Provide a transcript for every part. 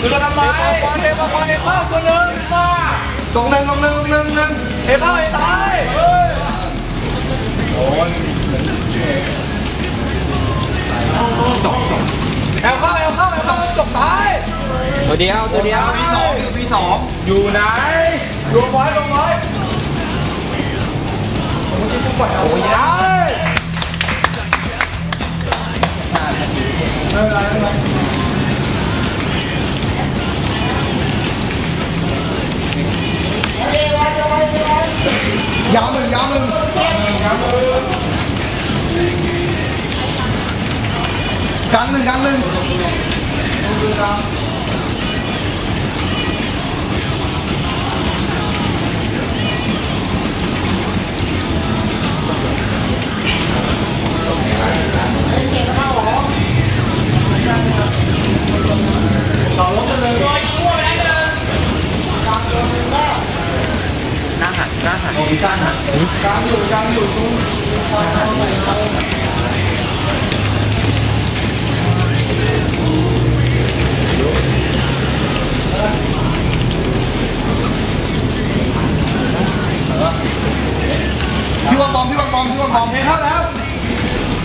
คือเราทำไมบอลเทปบอลเทปเข้าตัวหนึ่งมาตรงหนึ่งตรงหนึ่งตรงหนึ่งหนึ่งเทปเข้าไอ้ตายโอ้ยจบจบแอลเข้าแอลเข้าแอลเข้าจบตายตัวเดียวตัวเดียวปีสองอยู่ปีสองอยู่ไหนรวมไว้รวมไว้โอ้ยได้ไม่เป็นไรไม่เป็นไร ยาวหนึ่งยาางบอมพี่วางบอมพี่วางบอมเห็นเข้าแล้ว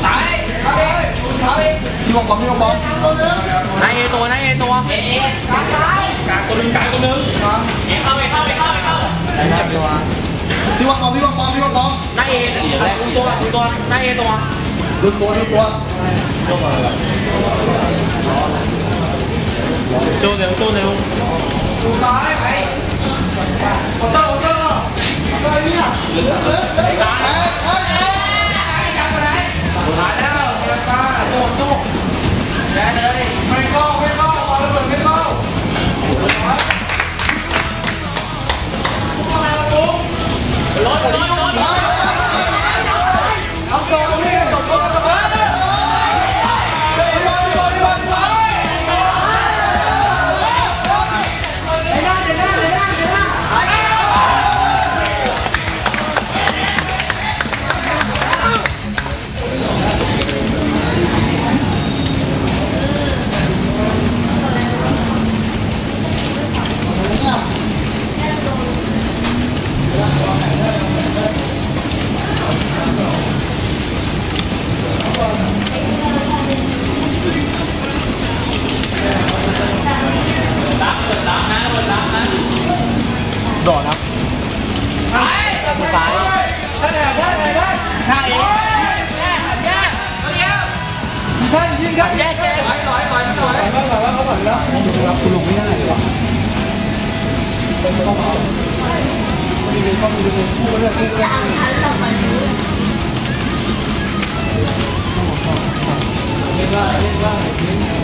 ตายเข้าเลยเข้าเลยพี่วางบอมพี่วางบอมนายเอตัวนายเอตัวพี่วางบอมพี่วางบอมพี่วางบอมนายเอตัวตัวตัวนายเอตัวดูตัวดูตัวตัวเร็วตัวเร็วดูซ้ายไปขอเจ้าขอเจ้าอะไรเนี่ยเหลือเหลือเหลือตายเฮ้ย โดดครับซ้ายท่านแอบได้ไหนได้หน้าเอท่านยิงครับแย่แย่ถอยถอยถอยถอยถอยว่าเขาถอยแล้วรับคุณลงไม่ได้เลยว่ะ มีเป็นข้อมีเป็นคู่เลยคู่เลยเล่นไ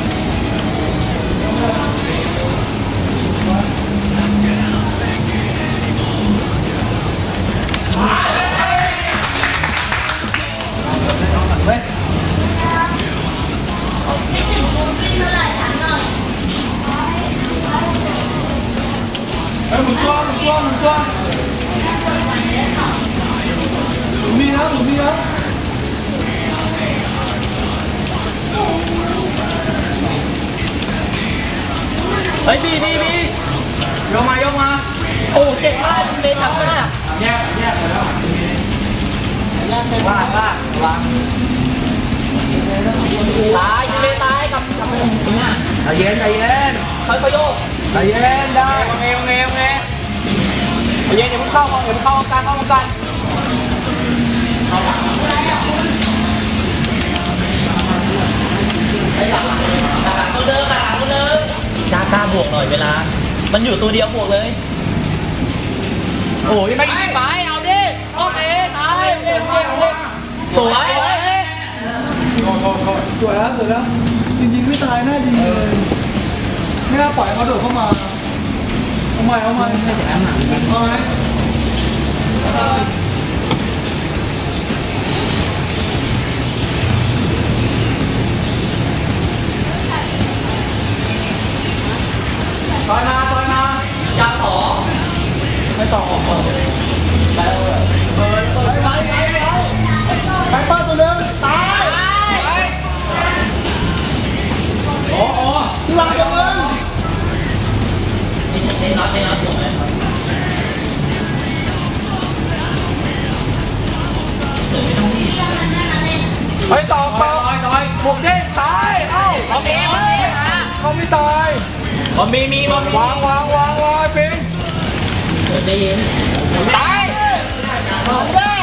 โอ้เจ็บมากเตะช้ำมากแยกแยกแล้วว่าว่าว่าตายเตะตายกับกับใจเย็นใจเย็นค่อยๆโยกใจเย็นได้โอเคโอเคโอเคเย็นอย่าเพิ่งเข้าอย่าเพิ่งเข้าการเข้ากันตัวเดิมอะตัวเดิมจ้ากล้าบวกหน่อยเวลา มันอยู่ตัวเดียวบวกเลย โอ้ยไม่ไปเอาดิโอเคตายสวยสวยแล้วสวยแล้วจริงๆไม่ตายน่าดีเลยไม่น่าปล่อยเขาโดดเข้ามาเอาใหม่เอาใหม่เอาไหม บอมบี้มีบอมบี้วางวางวางวางปิงได้ยินตายของเด้